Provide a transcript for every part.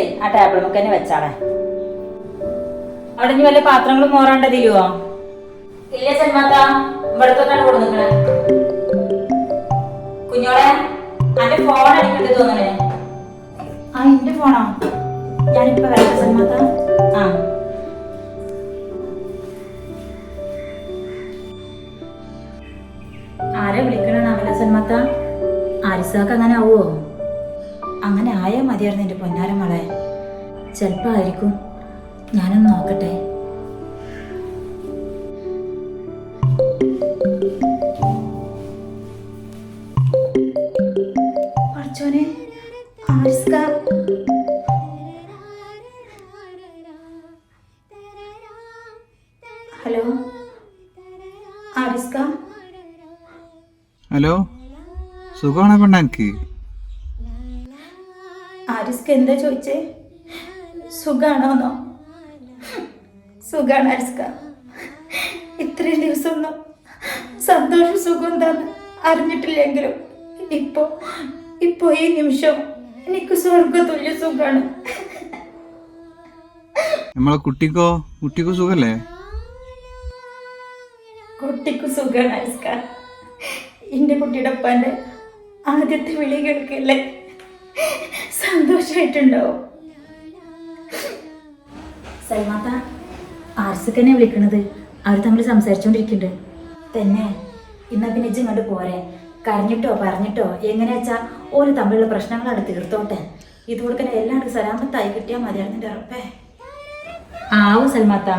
അതടച്ചിട്ടേ ആ ടേബിൾ മുക്ക് തന്നെ വെച്ചാളെ. അവിടെ ഇനി വല്ല പാത്രങ്ങളും മോറാണ്ടതിരുവോ ഇല്ല സൽമാത്ത ഇവിടത്തോട്ടാണ് കൊടുക്കുന്നത് കുഞ്ഞോളെ അന്റെ ഫോൺ അടിക്കട്ടെ തോന്നണേ. ആ എന്റെ ഫോണോ ഞാനിപ്പോ വരട്ടെ സൽമാത്ത ആ. ആരെ വിളിക്കണെന്നാവില്ല സൽമത്ത ആരിസാക്ക് അങ്ങനെ ആവുമോ അങ്ങനെ ആയാൽ മതിയായിരുന്നു എന്റെ പൊന്നാര മകളെ ചിലപ്പോൾ ആയിരിക്കും. ഞാനൊന്ന് നോക്കട്ടെ. ഹലോ? ഹലോ? സുഖമാണോ പെണ്ണ എനിക്ക്? ആരിസ്ക്ക് എന്താ ചോദിച്ചേ? സുഖാണോന്നോ? സുഖാണ് ആരിസ്ക ഇത്രയും ദിവസമൊന്നും സന്തോഷം സുഖം എന്താന്ന് അറിഞ്ഞിട്ടില്ലെങ്കിലും ഇപ്പോ ഇപ്പോ ഈ നിമിഷം എനിക്ക് സ്വർഗതുല്യ സുഖാണ്. നമ്മളെ കുട്ടിക്കോ? കുട്ടിക്കോ സുഖല്ലേ? കുട്ടിക്ക് സുഖാണ് ആരിസ്ക എന്റെ കുട്ടിയുടെ അപ്പാന്റെ ആദ്യത്തെ വിളി കേൾക്കല്ലേ? സന്തോഷമായിട്ടുണ്ടാവും സൽമാത്ത ആർസിക്കനെ വിളിക്കണത്. അവർ തമ്മിൽ സംസാരിച്ചോണ്ടിരിക്കുന്നുണ്ട് തന്നെ ഇന്നാ പിന്നെ ഇങ്ങോട്ട് പോരെ. കരഞ്ഞിട്ടോ പറഞ്ഞിട്ടോ എങ്ങനെ വെച്ചാ ഓര് തമ്മിലുള്ള പ്രശ്നങ്ങളാണ് തീർത്തോട്ടെ. ഇത് തന്നെ എല്ലാവർക്കും സലാമത്തായി കിട്ടിയാൽ മതിയായിരുന്നു എന്റെ ഉറപ്പേ. ആവും സൽമാത്ത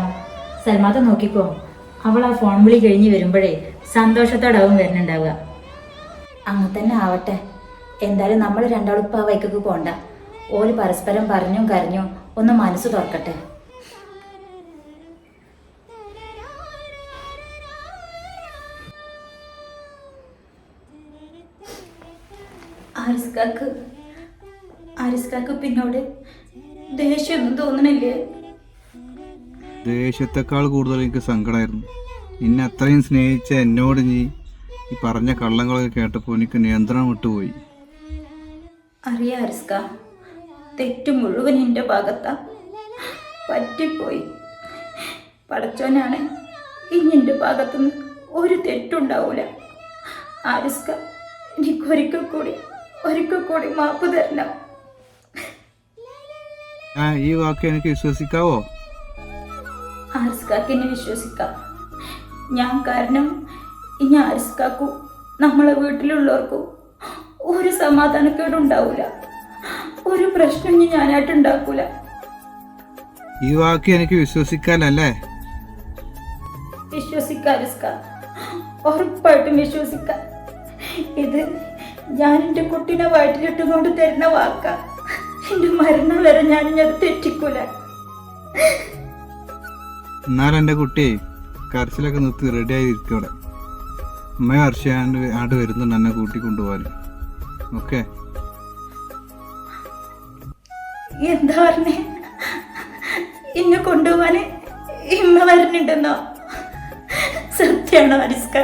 സൽമാത്ത നോക്കിക്കോ. അവൾ ആ ഫോൺ വിളി കഴിഞ്ഞ് വരുമ്പോഴേ സന്തോഷത്തോടാവും വരുന്നുണ്ടാവുക. അങ്ങനെ തന്നെ ആവട്ടെ. എന്തായാലും നമ്മൾ രണ്ടാളും ഇപ്പം ആ വൈക്കൊക്കെ പോണ്ട. ഓൽ പരസ്പരം പറഞ്ഞും കരഞ്ഞും ഒന്ന് മനസ്സ് തുറക്കട്ടെ. ആരിസ്കാക്ക് ആരിസ്കാക്ക് പിന്നോട് ദേഷ്യമൊന്നും തോന്നണില്ലേ? ദേഷ്യത്തെക്കാൾ കൂടുതൽ എനിക്ക് സങ്കടമായിരുന്നു നിന്നെ അത്രയും സ്നേഹിച്ച എന്നോട് നീ ഈ പറഞ്ഞ കള്ളങ്ങളൊക്കെ കേട്ടപ്പോൾ എനിക്ക് നിയന്ത്രണം വിട്ടുപോയി. അറിയാ അരിസ്ക തെറ്റ് മുഴുവൻ എന്റെ ഭാഗത്താ. പറ്റിപ്പോയി. പടച്ചോനാണ് ഇനി എന്റെ ഭാഗത്തുനിന്ന് ഒരു തെറ്റുണ്ടാവൂല. ആരിസ്ക എനിക്കൊരിക്കൽ കൂടി ഒരിക്കൽ കൂടി മാപ്പ് തരണം. ആ ഈ വാക്ക് എനിക്ക് വിശ്വസിക്കാവോ? ആരിസ്കാക്ക് എന്നെ വിശ്വസിക്കാം. ഞാൻ കാരണം ഇനി ആരിസ്കാക്കും നമ്മളെ വീട്ടിലുള്ളവർക്കും ഒരു സമാധാനക്കേടുണ്ടാവൂല. ഒരു പ്രശ്നം ഇനി ഞാനായിട്ട് ഉണ്ടാക്കൂല ഈ വാക്ക് എനിക്ക് വിശ്വസിക്കാനല്ലേ? വിശ്വസിക്കാരിസ്ക ഉറപ്പായിട്ടും വിശ്വസിക്കാം. ഇത് ഞാൻ എന്റെ കുട്ടീനെ വയറ്റിലിട്ടുകൊണ്ട് തരുന്ന വാക്ക. എന്റെ മരണം വരെ ഞാൻ ഇനി അത് തെറ്റിക്കൂല. എന്നാൽ എന്റെ കുട്ടി കരച്ചിലൊക്കെ നിർത്തി റെഡിയായി അവിടെ അമ്മയും ഹർഷയാണ്ട് ആണ്ട് വരുന്നുണ്ട് എന്നെ കൂട്ടി കൊണ്ടുപോകാൻ ഓക്കെ. എന്താ പറഞ്ഞേ? എന്നെ കൊണ്ടുപോവാന് ഇമ്മ വരുന്നുണ്ടെന്നോ? സത്യാണോ അരിസ്ക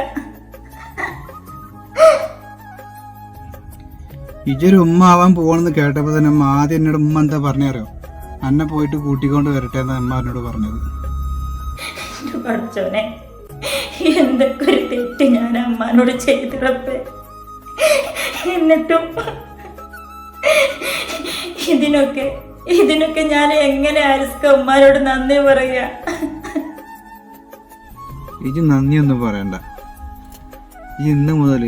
ഇജൊരു ഉമ്മ ആവാൻ പോകണമെന്ന് കേട്ടപ്പോൾ തന്നെ അമ്മ ആദ്യം എന്നോട് ഉമ്മ എന്താ പറഞ്ഞറിയോ അന്നെ പോയിട്ട് കൂട്ടിക്കൊണ്ട് വരട്ടെ എന്നാ അമ്മ എന്നോട് പറഞ്ഞത്. എന്തൊക്കെ ഒരു തെറ്റ് ഞാൻ അമ്മാനോട് ചെയ്തിടപ്പേ എന്നിട്ടും ഇതിനൊക്കെ ഇതിനൊക്കെ ഞാൻ എങ്ങനെ ആരിസ്ക ഉമ്മാരോട് നന്ദി പറയുക ഇജ് നന്ദിയൊന്നും പറയണ്ട. ഈ ഇന്ന് മുതൽ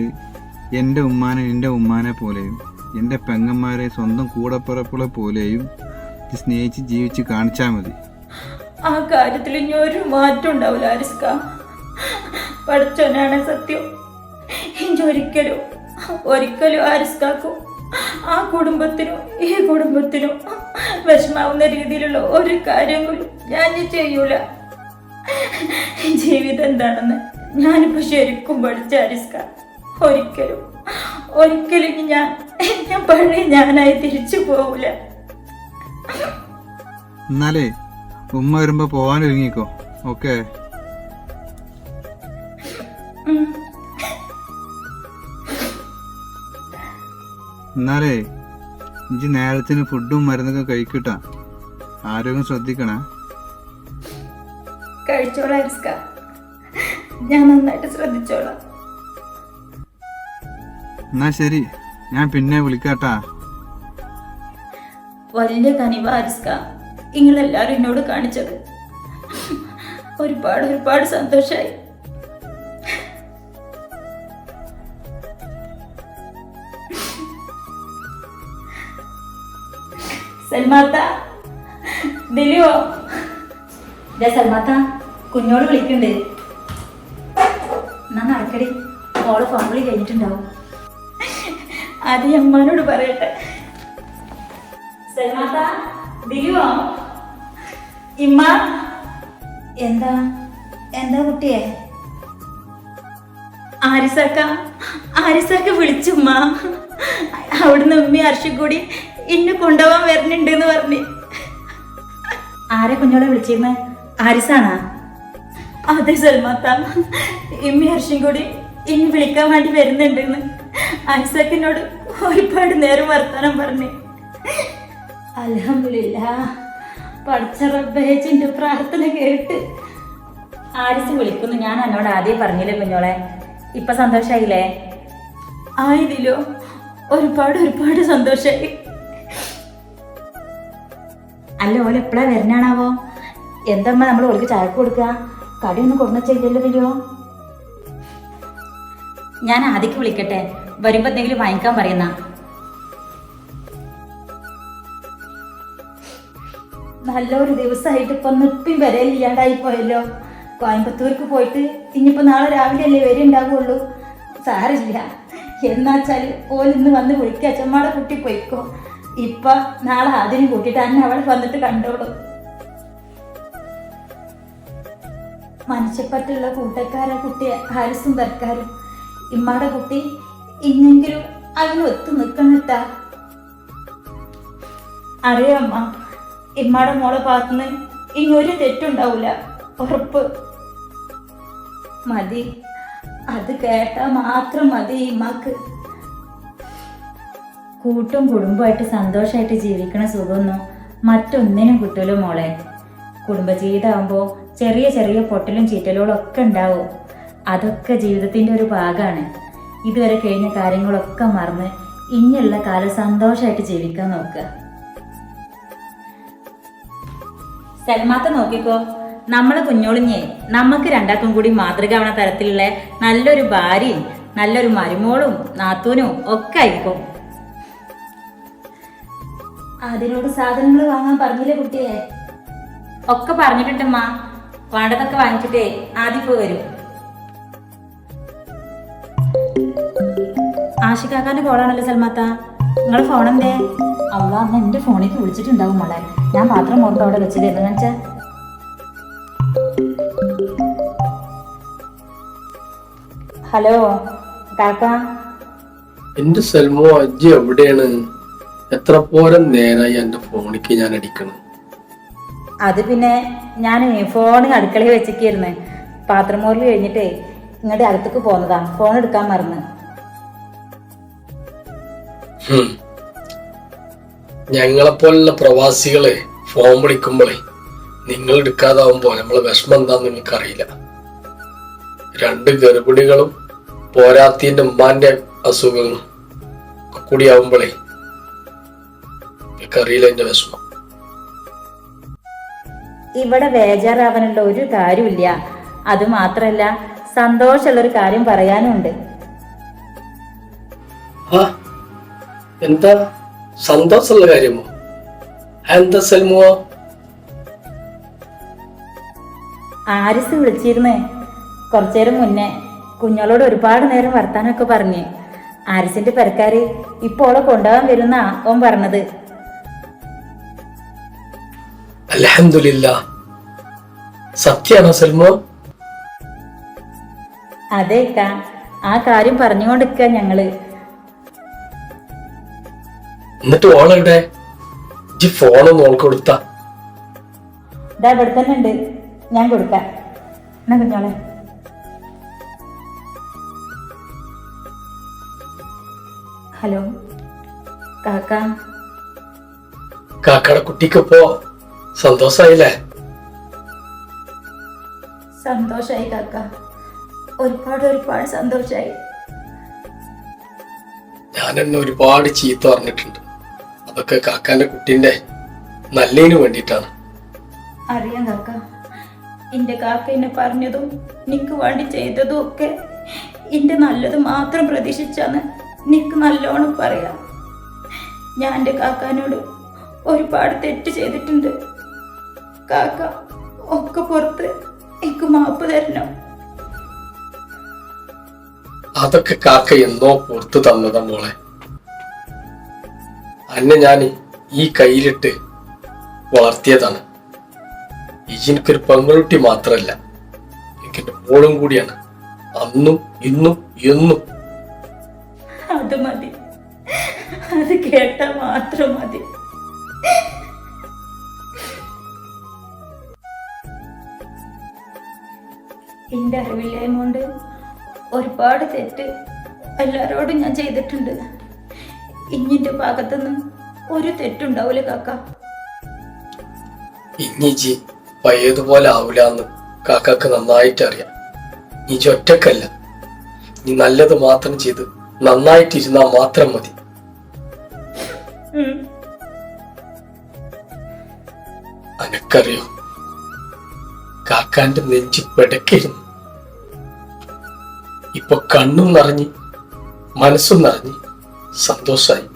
എന്റെ ഉമ്മാനെ എന്റെ ഉമ്മാനെ പോലെയും എന്റെ പെങ്ങന്മാരെ സ്വന്തം കൂടപ്പിറപ്പുകളെ പോലെയും സ്നേഹിച്ച് ജീവിച്ച് കാണിച്ചാൽ മതി. ആ കാര്യത്തിൽ ഇനി ഒരു മാറ്റം ഉണ്ടാവില്ല ആരിസ്ക. പഠിച്ചോനാണ് സത്യം. ഇനി ഒരിക്കലും ഒരിക്കലും ആരിസ്കാക്കും ആ കുടുംബത്തിനും ഈ കുടുംബത്തിനും വിഷമാവുന്ന രീതിയിലുള്ള ഒരു കാര്യങ്ങളും ഞാൻ ചെയ്യൂല. ജീവിതം എന്താണെന്ന് ഞാനിപ്പോ ശരിക്കും പഠിച്ച അരിസ്ക ഒരിക്കലും ഒരിക്കലും ഞാൻ ഞാൻ പഴയ ഞാനായി തിരിച്ചു പോവില്ല എന്നാലേ ഉമ്മ വരുമ്പോ പോവാൻ ഒരുങ്ങിക്കോ ഓക്കെ എന്നാലേ ഇഞ്ചി നേരത്തിന് ഫുഡും മരുന്നൊക്കെ കഴിക്കട്ട. ആരോഗ്യം ശ്രദ്ധിക്കണേ. കഴിച്ചോളാം അരിസ്ക ഞാൻ നന്നായിട്ട് ശ്രദ്ധിച്ചോളാം. എന്നാ ശരി ഞാൻ പിന്നെ വിളിക്കാട്ടാ. വലിയ കനിവ അരിസ്ക നിങ്ങളെല്ലാവരും എന്നോട് കാണിച്ചത്. ഒരുപാട് ഒരുപാട് സന്തോഷമായി സൽമാത്ത ദിലിയോ ദേ സൽമാത്ത കുഞ്ഞോട് വിളിക്കണ്ട്. എന്നാ നടക്കടി. മോൾ ഫോൺ വിളി കഴിഞ്ഞിട്ടുണ്ടാവും. അത് അമ്മാനോട് പറയട്ടെ. സൽമാത്ത ദിലിയോ ഇമ്മ. എന്താ? എന്താ കുട്ടിയെ? ആരിസക്ക. ആരിസക്ക വിളിച്ചുമ്മ അവിടുന്ന് ഉമ്മി അർഷി കൂടി ഇന്നെ കൊണ്ടുപോകാൻ വരുന്നുണ്ട് എന്ന് പറഞ്ഞു. ആരെ കുഞ്ഞോളെ വിളിച്ചിരുന്നേ? ആരിസാണാ? അതെ സൽമാത്ത. ഇമ്മി ഹർഷും കൂടി ഇനി വിളിക്കാൻ വേണ്ടി വരുന്നുണ്ടെന്ന് ആരിസക്കിനോട് ഒരുപാട് നേരം വർത്തമാനം പറഞ്ഞു. അലഹമില്ല പഠിച്ച റബ്ബേജിന്റെ പ്രാർത്ഥന കേട്ട്. ആരിസ് വിളിക്കുന്നു. ഞാൻ എന്നോട് ആദ്യം പറഞ്ഞില്ലേ കുഞ്ഞോളെ? ഇപ്പൊ സന്തോഷായില്ലേ? ആയതിലോ? ഒരുപാട് ഒരുപാട് സന്തോഷായി. അല്ല ഓല എപ്പോഴാ വരുന്നാണാവോ എന്തമ്മ നമ്മൾ ഓൾക്ക് ചായക്ക് കൊടുക്കുക കടിയൊന്നും കൊടുന്ന ചെയ്തല്ലോ വരുമോ ഞാൻ ആദ്യക്ക് വിളിക്കട്ടെ. വരുമ്പോ എന്തെങ്കിലും വാങ്ങിക്കാൻ പറയുന്ന. നല്ലൊരു ദിവസമായിട്ട് ഇപ്പൊ നിപ്പിൻ വരെ ഇല്ലാണ്ടായി പോയല്ലോ. കോയമ്പത്തൂർക്ക് പോയിട്ട് ഇനിയിപ്പോ നാളെ രാവിലെ അല്ലേ വരെ ഉണ്ടാവുള്ളൂ. സാരില്ല എന്നാച്ചാൽ ഓലിന്ന് വന്ന് വിളിക്കുക അച്ഛമ്മയുടെ കുട്ടി പോയിക്കോ. ഇപ്പൊ നാളെ അതിന് കൂട്ടിയിട്ട് അന്നെ അവൾ വന്നിട്ട് കണ്ടോളൂ. മനുഷ്യപ്പറ്റുള്ള കൂട്ടക്കാരെ കുട്ടി ഹാരിസും തർക്കാരും ഇമ്മാടെ കുട്ടി ഇന്നെങ്കിലും അതിന് ഒത്തു നിൽക്കണിട്ടാ. അറിയാമ്മ ഇമ്മാടെ മോളെ ഭാഗത്തുനിന്ന് ഇനി ഒരു തെറ്റുണ്ടാവില്ല ഉറപ്പ്. മതി. അത് കേട്ടാൽ മാത്രം മതി ഇമ്മക്ക്. കൂട്ടും കുടുംബമായിട്ട് സന്തോഷമായിട്ട് ജീവിക്കണ സുഖമൊന്നും മറ്റൊന്നിനും കിട്ടുമല്ലോ മോളെ. കുടുംബജീവിതമാകുമ്പോൾ ചെറിയ ചെറിയ പൊട്ടലും ചീറ്റലുകളും ഒക്കെ ഉണ്ടാവും. അതൊക്കെ ജീവിതത്തിന്റെ ഒരു ഭാഗമാണ്. ഇതുവരെ കഴിഞ്ഞ കാര്യങ്ങളൊക്കെ മറന്ന് ഇനിയുള്ള കാലം സന്തോഷമായിട്ട് ജീവിക്കാൻ നോക്കുക സൽമാത്ത നോക്കിക്കോ നമ്മളെ കുഞ്ഞോളിഞ്ഞേ നമുക്ക് രണ്ടാക്കും കൂടി മാതൃകാവണ തരത്തിലുള്ള നല്ലൊരു ഭാര്യയും നല്ലൊരു മരുമോളും നാത്തൂനും ഒക്കെ ആയിരിക്കും. അതിനോട് സാധനങ്ങൾ വാങ്ങാൻ പറഞ്ഞില്ലേ കുട്ടിയെ? ഒക്കെ പറഞ്ഞിട്ടുണ്ടമ്മ. വേണ്ടതൊക്കെ വാങ്ങിച്ചിട്ടേ ആദ്യം പോയി വരും. ആഷിക്കാക്കാന്റെ കോളാണല്ലോ സൽമാത്ത. നിങ്ങളെ ഫോൺ എന്തേ അവള അന്ന് എന്റെ ഫോണിലേക്ക് വിളിച്ചിട്ടുണ്ടാവും മോളെ. ഞാൻ പാത്രം ഓർത്ത് അവിടെ വെച്ചത് എന്താണെന്ന് വെച്ചാ ഹലോ കാക്ക. എന്റെ സൽമോ അജ്ജി എവിടെയാണ്? എത്ര പോരം നേരായി എന്റെ ഫോണിക്ക് ഞാൻ അടിക്കണം? അത് പിന്നെ ഞാൻ ഫോൺ അടുക്കളയിൽ വെച്ചിരിക്കുന്നേ പാത്രം മോറിൽ കഴിഞ്ഞിട്ടേ ഇങ്ങോട്ട് അടുത്തേക്ക് പോന്നതാ ഫോൺ എടുക്കാൻ മറന്ന്. ഞങ്ങളെ ഞങ്ങളെപ്പോലുള്ള പ്രവാസികളെ ഫോൺ വിളിക്കുമ്പോഴേ നിങ്ങൾ എടുക്കാതാവുമ്പോ നമ്മളെ വിഷമം എന്താന്ന് നിങ്ങൾക്ക് അറിയില്ല രണ്ട് ഗർഭിണികളും പോരാത്തിന്റെ ഉമ്മാന്റെ അസുഖങ്ങളും ഒക്കെ അറിയില്ല എന്റെ വിഷമം. ഇവിടെ ബേജാറാവാനുള്ള ഒരു കാര്യമില്ല. അത് മാത്രല്ല സന്തോഷമുള്ള ഒരു കാര്യം പറയാനുണ്ട്. എന്താ? സന്തോഷമുള്ള കാര്യമോ? എന്താ സെൽമോ? ആരിസ് വിളിച്ചിരുന്നേ? കുറച്ചേരം മുന്നേ. കുഞ്ഞോളോട് ഒരുപാട് നേരം വർത്താനൊക്കെ പറഞ്ഞ്. ആരിസിന്റെ പെരക്കാര് ഇപ്പോളെ കൊണ്ടുപോകാൻ വരുന്ന ഓൻ പറഞ്ഞത്. അലഹമില്ല സത്യാണോ സൽമോ? അതെ ആ കാര്യം പറഞ്ഞുകൊണ്ടിരിക്ക ഞങ്ങൾ. എന്നിട്ട് ഓളെവിടെ? ഇജ്ജ് ഫോണൊന്ന് ഓൾക്ക് കൊടുത്ത. ഇതാ ഇവിടെ തന്നെ ഉണ്ട്. ഞാൻ കൊടുക്കാം. എന്നാ കുഞ്ഞോളെ. ഹലോ കാക്ക. കാക്കയുടെ കുട്ടിക്കിപ്പോ സന്തോഷായില്ലേ? സന്തോഷായി കാക്ക. ഒരുപാട് ഒരുപാട് സന്തോഷായി. ഞാൻ എന്നെ ഒരുപാട് ചീത്ത പറഞ്ഞിട്ടുണ്ട്. അതൊക്കെ കാക്കാന്റെ കുട്ടിന്റെ നല്ലതിന് വേണ്ടിട്ടാണ് അറിയാം കാക്ക. എന്റെ കാക്ക എന്നെ പറഞ്ഞതും നിക്ക് വേണ്ടി ചെയ്തതും ഒക്കെ എന്റെ നല്ലത് മാത്രം പ്രതീക്ഷിച്ചാണ് നിക്ക് നല്ലോണം പറയാം. ഞാൻ എന്റെ കാക്കാനോട് ഒരുപാട് തെറ്റ് ചെയ്തിട്ടുണ്ട്. കാക്ക ഒക്കെ പുറത്ത് എനിക്ക് മാപ്പ് തരണം. അതൊക്കെ കാക്ക എന്നോ പുറത്ത് തന്നതാ മോളെ. അന്നെ ഞാൻ ഈ കയ്യിലിട്ട് വളർത്തിയതാണ്. എനിക്കൊരു പെങ്ങളുട്ടി മാത്രല്ല എനിക്കെന്റെ മോളും കൂടിയാണ്. അന്നും ഇന്നും എന്നും. അത് മതി. അത് കേട്ടാ മാത്രം മതി. എന്റെ അറിവില്ലായ്മ കൊണ്ട് ഒരുപാട് തെറ്റ് എല്ലാവരോടും ഞാൻ ചെയ്തിട്ടുണ്ട്. ഇഞ്ഞിന്റെ ഭാഗത്തുനിന്നും ഒരു തെറ്റുണ്ടാവൂല കാക്ക. ഇഞ്ഞിജി പയ്യതുപോലെ ആവൂലെന്ന് കാക്കക്ക് നന്നായിട്ട് അറിയാം നീ ഒറ്റക്കല്ല. നീ നല്ലത് മാത്രം ചെയ്ത് നന്നായിട്ടിരുന്നാ മാത്രം മതി. അനക്കറിയോ? കാക്കാന്റെ നെഞ്ച് പെടക്കിരുന്നു ഇപ്പൊ കണ്ണും നിറഞ്ഞ് മനസ്സും നിറഞ്ഞ് സന്തോഷായി.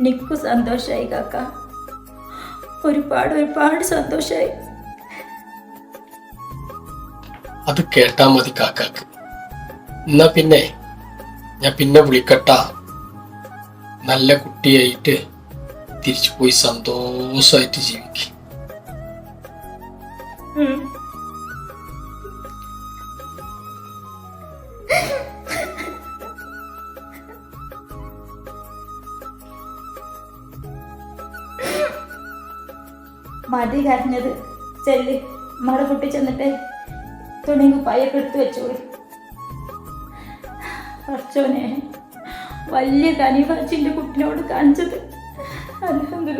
നിക്കു സന്തോഷായി കാക്ക. ഒരുപാട് ഒരുപാട് സന്തോഷായി. അത് കേട്ടാ മതി കാക്കാക്ക്. എന്നാ പിന്നെ ഞാൻ പിന്നെ വിളിക്കട്ടാ. നല്ല കുട്ടിയായിട്ട് തിരിച്ചു പോയി സന്തോഷമായിട്ട് ജീവിക്കും. മതി കരഞ്ഞത് ചെല്ല്. മട പൊട്ടി ചെന്നിട്ട് തുണി പയ്യൊക്കെ എടുത്തു വെച്ചോളി. കുറച്ചോനെ വലിയ കനിവാച്ചിന്റെ കുട്ടിനോട് കാണിച്ചത്. അലഹമില്ല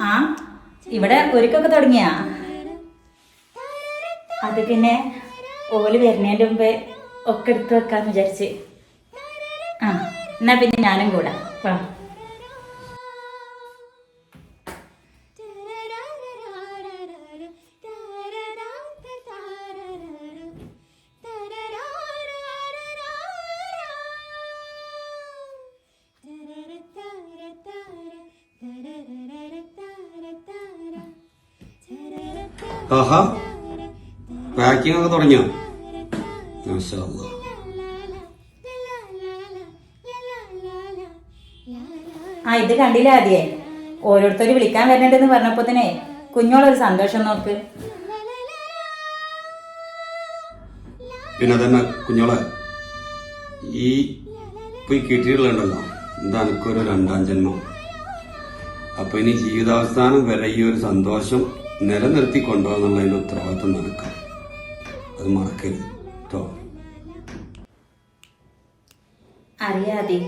ആ ഇവിടെ ഒരുക്കൊക്കെ തുടങ്ങിയാ? അത് പിന്നെ ഓൽ വരുന്നതിന്റെ മുമ്പേ ഒക്കെ എടുത്ത് വെക്കാന്ന് വിചാരിച്ച്. ആ എന്നാ പിന്നെ ഞാനും കൂടെ. ആഹാ പാക്കിംഗ് ഒക്കെ തുടങ്ങിയോ. ആ ഇത് കണ്ടില്ല ആദ്യേ? ഓരോരുത്തർ വിളിക്കാൻ വരണ്ടെന്ന് പറഞ്ഞപ്പോ തന്നെ കുഞ്ഞോളൊരു സന്തോഷം നോക്ക്. പിന്നെ തന്നെ കുഞ്ഞോളെ ഈ ഇപ്പൊ ഈ കിട്ടിയിട്ടുണ്ടല്ലോ എന്താ എനിക്കൊരു രണ്ടാം ജന്മം. അപ്പൊ ഇനി ജീവിതാവസ്ഥാനം വരെ ഈ ഒരു സന്തോഷം നിലനിർത്തി കൊണ്ടുപോകാന്നുള്ളതിന്റെ ഉത്തരവാദിത്വം നടക്കാം അത് മറക്കരുത്. കേട്ടോ അറിയാതെ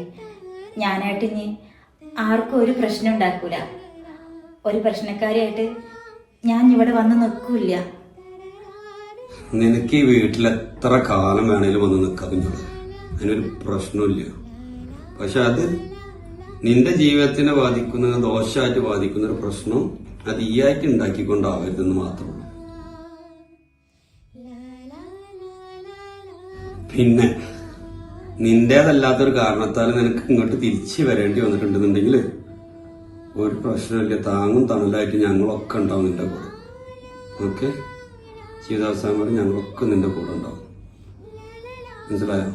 ഞാനായിട്ട് ഇനി ആർക്കും ഒരു പ്രശ്നം ഉണ്ടാക്കൂല. ഒരു പ്രശ്നക്കാരിയായിട്ട് ഞാൻ ഇവിടെ വന്ന് നിൽക്കൂല നിനക്ക് ഈ വീട്ടിൽ എത്ര കാലം വേണേലും വന്ന് നിൽക്കാം കുഞ്ഞോളെ. അതിനൊരു പ്രശ്നമില്ല പക്ഷെ അത് നിന്റെ ജീവിതത്തിനെ ബാധിക്കുന്ന ദോഷമായിട്ട് ബാധിക്കുന്ന ഒരു പ്രശ്നം അത് ഈ ആയിട്ട് ഉണ്ടാക്കിക്കൊണ്ടാവരുതെന്ന് മാത്രമേ പിന്നെ നിന്റേതല്ലാത്തൊരു കാരണത്താൽ നിനക്ക് ഇങ്ങോട്ട് തിരിച്ചു വരേണ്ടി വന്നിട്ടുണ്ടെന്നുണ്ടെങ്കിൽ ഒരു പ്രശ്നമില്ല. താങ്ങും തണലായിട്ട് ഞങ്ങളൊക്കെ ഉണ്ടാവും നിന്റെ കൂടെ. ഓക്കെ? ജീവിതാവസാനം വരെ ഞങ്ങളൊക്കെ നിന്റെ കൂടെ ഉണ്ടാവും. മനസ്സിലായോ?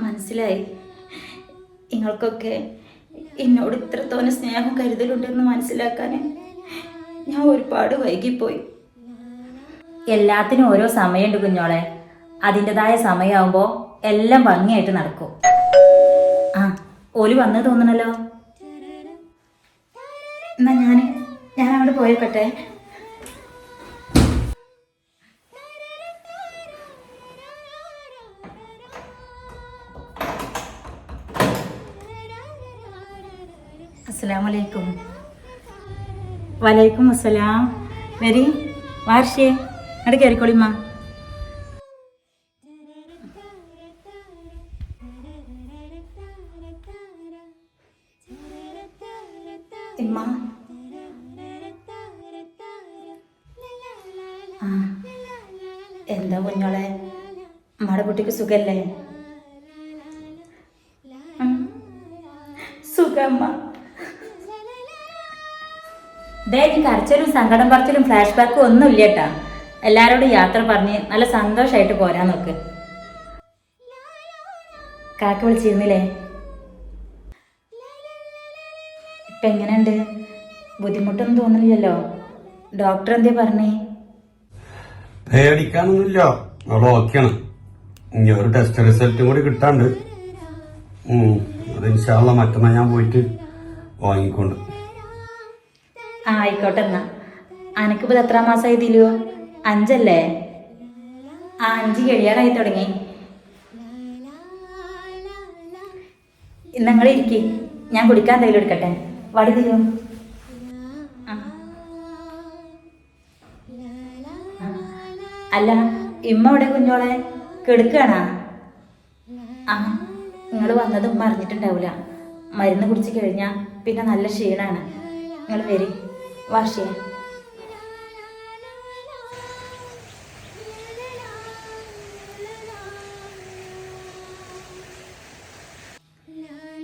മനസ്സിലായി. നിങ്ങൾക്കൊക്കെ എന്നോട് ഇത്രത്തോനെ സ്നേഹം കരുതലുണ്ടെന്ന് മനസ്സിലാക്കാൻ ഞാൻ ഒരുപാട് വൈകിപ്പോയി. എല്ലാത്തിനും ഓരോ സമയമുണ്ട് കുഞ്ഞോളെ. അതിന്റെതായ സമയമാകുമ്പോൾ എല്ലാം ഭംഗിയായിട്ട് നടക്കും. ആ ഓൽ വന്നു തോന്നണല്ലോ. എന്നാ ഞാൻ ഞാൻ അവിടെ പോയേക്കട്ടെ. അസ്സലാമലൈക്കും വലൈക്കും അസ്സലാം. വരി വാർഷേ അവിടെ കയറിക്കോളിമ്മ എന്താ കുഞ്ഞോളെ? അമ്മയുടെ കുട്ടിക്ക് സുഖല്ലേ. സുഖമ്മ ദേ ഈ കരച്ചലും സങ്കടം പറച്ചിലും ഫ്ലാഷ് ബാക്കും ഒന്നും ഇല്ല കേട്ടാ എല്ലാരോടും യാത്ര പറഞ്ഞ് നല്ല സന്തോഷമായിട്ട് പോരാൻ നോക്ക്. കാക്ക വിളിച്ചിരുന്നില്ലേ? ഇപ്പൊ എങ്ങനെയുണ്ട്? ബുദ്ധിമുട്ടൊന്നും തോന്നുന്നില്ലല്ലോ. ഡോക്ടർ എന്തേ പറഞ്ഞേ? പേടിക്കാനൊന്നുമില്ല. അവൾ ഓക്കെയാണ്. ഇനി ഒരു ടെസ്റ്റ് റിസൾട്ടും കൂടി കിട്ടാണ്ട്. അത് ഇൻഷാള്ള മറ്റന്നാ ഞാൻ പോയിട്ട് വാങ്ങിക്കൊണ്ട് ആയിക്കോട്ടെ എന്നാ. അനക്കിപ്പോ എത്ര മാസമായി ഇതിലോ അഞ്ചല്ലേ? ആ അഞ്ച് കഴിയാറായി തുടങ്ങി. നിങ്ങൾ ഇരിക്കി. ഞാൻ കുടിക്കാൻ എന്തെങ്കിലും എടുക്കട്ടെ. വടി തരൂ. അല്ല ഇമ്മ ഇവിടെ കുഞ്ഞോളെ? കെടുക്കാണാ? ആ നിങ്ങൾ വന്നതും അറിഞ്ഞിട്ടുണ്ടാവില്ല മരുന്ന് കുടിച്ച് കഴിഞ്ഞാൽ പിന്നെ നല്ല ക്ഷീണാണ്. നിങ്ങൾ വരി. വാഷിയ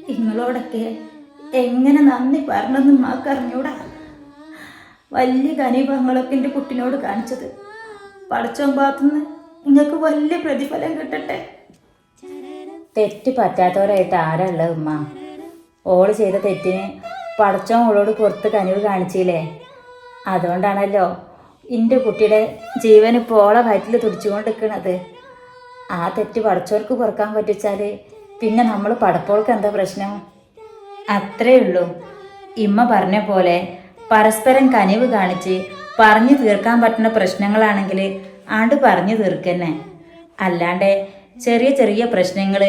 നിങ്ങളോടൊക്കെ എങ്ങനെ നന്ദി പറഞ്ഞെന്ന് മാക്കറിഞ്ഞൂടാ വലിയ കനിഭങ്ങളൊക്കെ എന്റെ കുട്ടിനോട് കാണിച്ചത്. പടച്ചോൻ ഭാഗത്തുനിന്ന് നിങ്ങൾക്ക് വലിയ പ്രതിഫലം കിട്ടട്ടെ. തെറ്റ് പറ്റാത്തവരായിട്ട് ആരാ ഉള്ളത് ഉമ്മ? ഓൾ ചെയ്ത തെറ്റിന് പടച്ചോൻ ഓളോട് പുറത്ത് കനിവ് കാണിച്ചില്ലേ അതുകൊണ്ടാണല്ലോ എന്റെ കുട്ടിയുടെ ഇപ്പോൾ ഓളെ വയറ്റിൽ തുടിച്ചുകൊണ്ട് നിൽക്കുന്നത് ആ തെറ്റ് പടച്ചോർക്ക് പുറക്കാൻ പറ്റിച്ചാൽ പിന്നെ നമ്മൾ പടപ്പോൾക്ക് എന്താ പ്രശ്നം? അത്രേ ഉള്ളൂ. ഇമ്മ പറഞ്ഞ പോലെ പരസ്പരം കനിവ് കാണിച്ച് പറഞ്ഞു തീർക്കാൻ പറ്റുന്ന പ്രശ്നങ്ങളാണെങ്കിൽ ആണ്ട് പറഞ്ഞു തീർക്കന്നെ. അല്ലാണ്ട് ചെറിയ ചെറിയ പ്രശ്നങ്ങൾ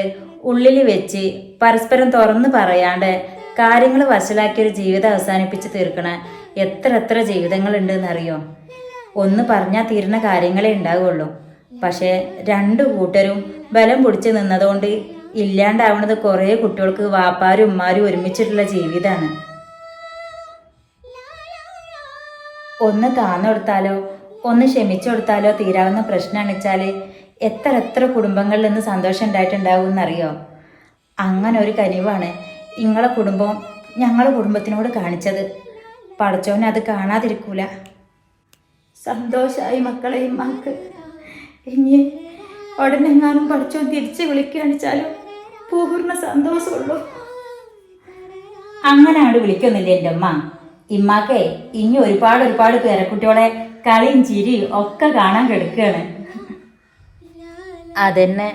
ഉള്ളിൽ വെച്ച് പരസ്പരം തുറന്ന് പറയാണ്ട് കാര്യങ്ങൾ വഷളാക്കിയൊരു ജീവിതം അവസാനിപ്പിച്ച് തീർക്കണ എത്ര എത്ര ജീവിതങ്ങളുണ്ടെന്നറിയോ? ഒന്ന് പറഞ്ഞാൽ തീരുന്ന കാര്യങ്ങളേ ഉണ്ടാവുള്ളൂ. പക്ഷേ രണ്ടു കൂട്ടരും ബലം പിടിച്ച് നിന്നതുകൊണ്ട് ഇല്ലാണ്ടാവുന്നത് കുറേ കുട്ടികൾക്ക് വാപ്പാരും ഉമ്മാരും ഒരുമിച്ചിട്ടുള്ള ജീവിതമാണ് ഒന്ന് താന്നു കൊടുത്താലോ ഒന്ന് ക്ഷമിച്ചു കൊടുത്താലോ തീരാവുന്ന പ്രശ്നമാണ് വെച്ചാൽ എത്ര എത്ര കുടുംബങ്ങളിൽ നിന്ന് സന്തോഷം ഉണ്ടായിട്ടുണ്ടാവും എന്നറിയോ അങ്ങനെ ഒരു കനിവാണ് ഇങ്ങളെ കുടുംബം ഞങ്ങളുടെ കുടുംബത്തിനോട് കാണിച്ചത്. പടച്ചോനെ അത് കാണാതിരിക്കൂല. സന്തോഷമായി മക്കളെ ഇമ്മാക്ക് ഇനി ഉടനെങ്ങാനും പഠിച്ചോൻ തിരിച്ച് വിളിക്കാണിച്ചാലും പൂർണ സന്തോഷമുള്ളൂ. അങ്ങനെ വിളിക്കുന്നില്ല വിളിക്കൊന്നില്ല എന്റെ അമ്മ ഇമ്മാക്കേ ഇനി ഒരുപാട് ഒരുപാട് പേരക്കുട്ടികളെ കളിയും ചിരിയും ഒക്കെ കാണാൻ കിടക്കുകയാണ് അതന്നെ.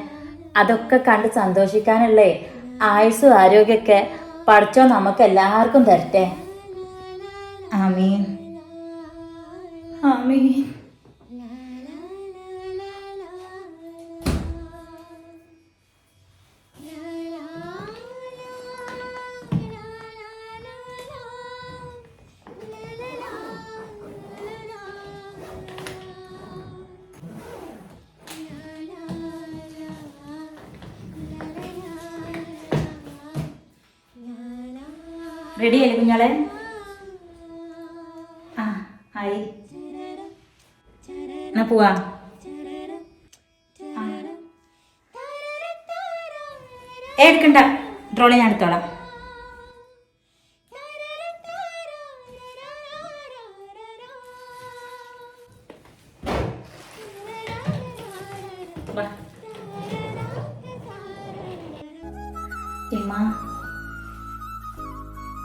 അതൊക്കെ കണ്ട് സന്തോഷിക്കാനുള്ളേ ആയുസ്സും ആരോഗ്യമൊക്കെ പഠിച്ചോ നമുക്ക് എല്ലാവർക്കും തരട്ടെ. ആമീൻ. ആമീൻ. റെഡി അല്ലേ കുഞ്ഞോളെ? ആ ആയി. എന്നാ പോവാ. എടുക്കണ്ട. ഡ്രോളി ഞാൻ എടുത്തോളാം.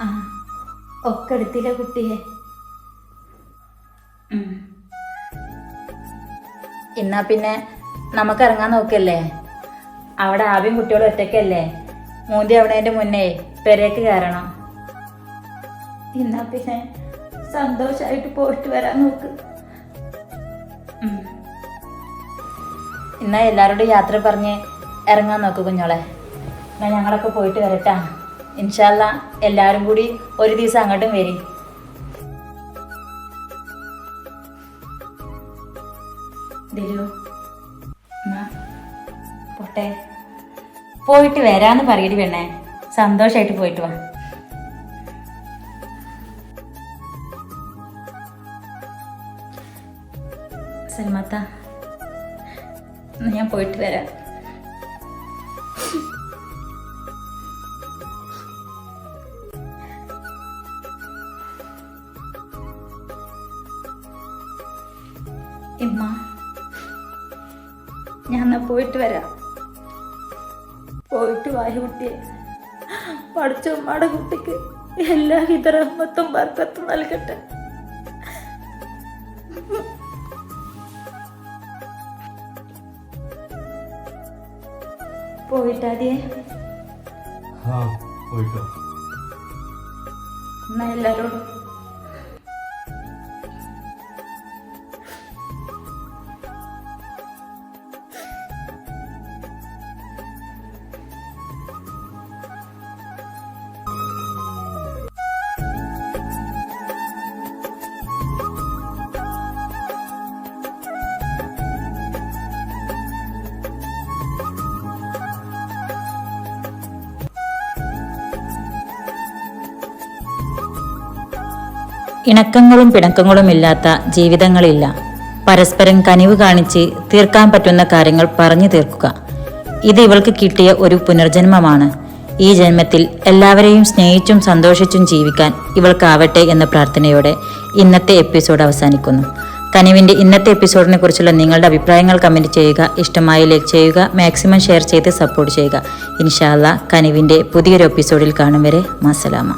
ആ ഒക്കെ എടുത്തില്ല കുട്ടിയെ? എന്നാ പിന്നെ നമുക്ക് ഇറങ്ങാൻ നോക്കല്ലേ? അവിടെ ആദ്യം കുട്ടികളും ഒറ്റയ്ക്കല്ലേ? മൂന്തി അവിടെ മുന്നേ പെരേക്ക് കയറണം. എന്നാ പിന്നെ സന്തോഷമായിട്ട് പോയിട്ട് വരാൻ നോക്ക്. ഇന്ന എന്നാ എല്ലാവരോടും യാത്ര പറഞ്ഞ് ഇറങ്ങാൻ നോക്ക് കുഞ്ഞോളെ. എന്നാ ഞങ്ങളൊക്കെ പോയിട്ട് വരട്ടാ. ഇൻഷാല്ല എല്ലാവരും കൂടി ഒരു ദിവസം അങ്ങോട്ടും വരും. ദിലു പോട്ടെ. പോയിട്ട് വരാന്ന് പറയടി പെണ്ണേ. സന്തോഷായിട്ട് പോയിട്ട് വാ. സൽമത്ത ഞാൻ പോയിട്ട് വരാം. കുട്ടിയെ പഠിച്ച ഉമ്മയുടെ കുട്ടിക്ക് എല്ലാ ഹിതറഹ്മത്തും ബർക്കത്തും നൽകട്ടെ. പോയിട്ടാടിയെ എന്നാ എല്ലാരോടും ഇണക്കങ്ങളും പിണക്കങ്ങളും ഇല്ലാത്ത ജീവിതങ്ങളില്ല. പരസ്പരം കനിവ് കാണിച്ച് തീർക്കാൻ പറ്റുന്ന കാര്യങ്ങൾ പറഞ്ഞു തീർക്കുക. ഇത് ഇവൾക്ക് കിട്ടിയ ഒരു പുനർജന്മമാണ്. ഈ ജന്മത്തിൽ എല്ലാവരെയും സ്നേഹിച്ചും സന്തോഷിച്ചും ജീവിക്കാൻ ഇവൾക്കാവട്ടെ എന്ന പ്രാർത്ഥനയോടെ ഇന്നത്തെ എപ്പിസോഡ് അവസാനിക്കുന്നു. കനിവിന്റെ ഇന്നത്തെ എപ്പിസോഡിനെ കുറിച്ചുള്ള നിങ്ങളുടെ അഭിപ്രായങ്ങൾ കമന്റ് ചെയ്യുക ഇഷ്ടമായി ലൈക്ക് ചെയ്യുക മാക്സിമം ഷെയർ ചെയ്ത് സപ്പോർട്ട് ചെയ്യുക. ഇൻഷാല്ല കനിവിന്റെ പുതിയൊരു എപ്പിസോഡിൽ കാണും വരെ. മസലാമ.